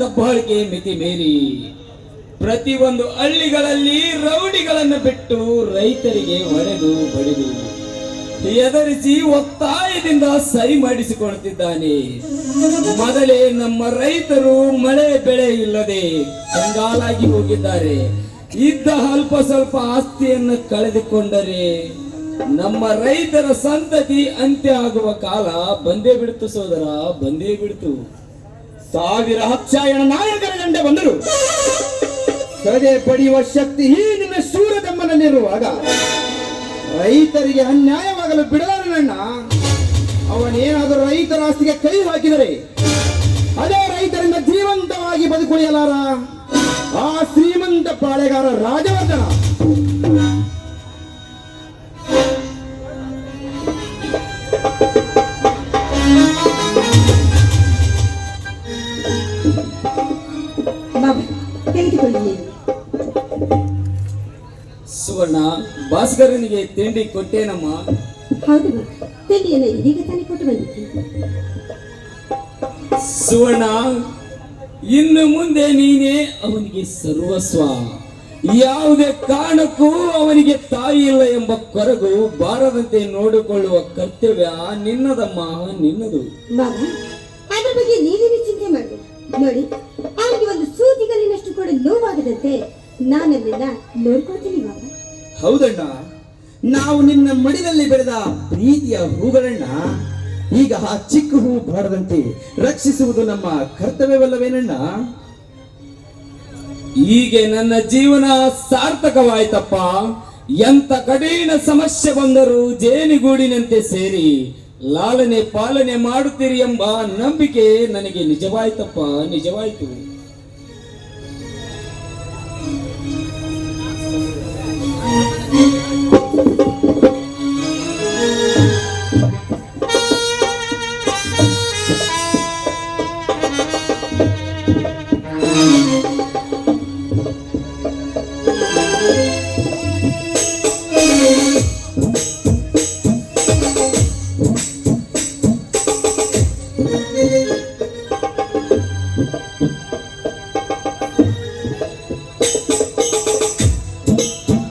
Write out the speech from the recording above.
ದಬ್ಬಾಳಿಕೆ ಮಿತಿ ಪ್ರತಿ ಪ್ರತಿಯೊಂದು ಹಳ್ಳಿಗಳಲ್ಲಿ ರೌಡಿಗಳನ್ನು ಬಿಟ್ಟು ರೈತರಿಗೆ ಹೊಡೆದು ಬಡಿದು ಎದರಿಸಿ ಒತ್ತಾಯದಿಂದ ಸರಿ ಮಾಡಿಸಿಕೊಳ್ಳುತ್ತಿದ್ದಾನೆ. ಮೊದಲೇ ನಮ್ಮ ರೈತರು ಮಳೆ ಬೆಳೆ ಇಲ್ಲದೆ ಕಂಗಾಲಾಗಿ ಹೋಗಿದ್ದಾರೆ. ಇದ್ದ ಅಲ್ಪ ಸ್ವಲ್ಪ ಆಸ್ತಿಯನ್ನು ಕಳೆದುಕೊಂಡರೆ ನಮ್ಮ ರೈತರ ಸಂತತಿ ಅಂತ್ಯ ಆಗುವ ಕಾಲ ಬಂದೇ ಬಿಡ್ತು ಸೋದರ, ಬಂದೇ ಬಿಡ್ತು. ಸಾವಿರ ಹತ್ಸಾಯಣ ನಾಯಕರ ಗಂಡೆ ಬಂದರು. ಕಡೆ ಪಡೆಯುವ ಶಕ್ತಿ ಈ ನಿನ್ನ ಸೂರದಮ್ಮನಲ್ಲಿರುವಾಗ ರೈತರಿಗೆ ಅನ್ಯಾಯವಾಗಲು ಬಿಡಲಾರನಣ್ಣ ಅವನೇನಾದರೂ ರೈತರ ಆಸ್ತಿಗೆ ಕೈ ಹಾಕಿದರೆ ಅದೇ ರೈತರಿಂದ ಜೀವಂತವಾಗಿ ಬದುಕುಳಿಯಲಾರ ಆ ಶ್ರೀಮಂತ ಪಾಳೆಗಾರ ರಾಜವರ್ಧನ. ಬಾಬಾ ಸುವರ್ಣ ಭಾಸ್ಕರನಿಗೆ ತಿಂಡಿ ಕೊಟ್ಟೇನಮ್ಮ ಹೌದು ತಿಂಡಿಯನ್ನ ಇದೀಗ ತಾನೇ ಕೊಟ್ಟು ಸುವರ್ಣ ಇನ್ನು ಮುಂದೆ ನೀನೇ ಅವನಿಗೆ ಸರ್ವಸ್ವ. ಯಾವುದೇ ಕಾರಣಕ್ಕೂ ಅವನಿಗೆ ತಾಯಿ ಇಲ್ಲ ಎಂಬ ಕೊರಗು ಬಾರದಂತೆ ನೋಡಿಕೊಳ್ಳುವ ಕರ್ತವ್ಯ ನಿನ್ನದಮ್ಮ ನಿನ್ನದು. ಅದ್ರ ಬಗ್ಗೆ ನೀನೇನು ಚಿಂತೆ ಮಾಡಿ ನೋಡಿ ಅವನಿಗೆ ಒಂದು ಸೂತಿಗಲ್ಲಿನಷ್ಟು ಕೂಡ ನೋವಾಗದಂತೆ ನಾನಲ್ಲೆಲ್ಲ ನೋಡ್ಕೊಳ್ತೀನಿ ಬಾಬಾ ಹೌದಣ್ಣ. ನಾವು ನಿನ್ನ ಮಡಿಲಲ್ಲಿ ಬೆಳೆದ ಪ್ರೀತಿಯ ಹೂಗಳನ್ನ ಈಗ ಆ ಚಿಕ್ಕ ಹೂ ಬಾರದಂತೆ ರಕ್ಷಿಸುವುದು ನಮ್ಮ ಕರ್ತವ್ಯವಲ್ಲವೇನಣ್ಣ? ಹೀಗೆ ನನ್ನ ಜೀವನ ಸಾರ್ಥಕವಾಯ್ತಪ್ಪ. ಎಂತ ಕಠಿಣ ಸಮಸ್ಯೆ ಬಂದರೂ ಜೇನುಗೂಡಿನಂತೆ ಸೇರಿ ಲಾಲನೆ ಪಾಲನೆ ಮಾಡುತ್ತೀರಿ ಎಂಬ ನಂಬಿಕೆ ನನಗೆ ನಿಜವಾಯ್ತಪ್ಪ ನಿಜವಾಯ್ತು.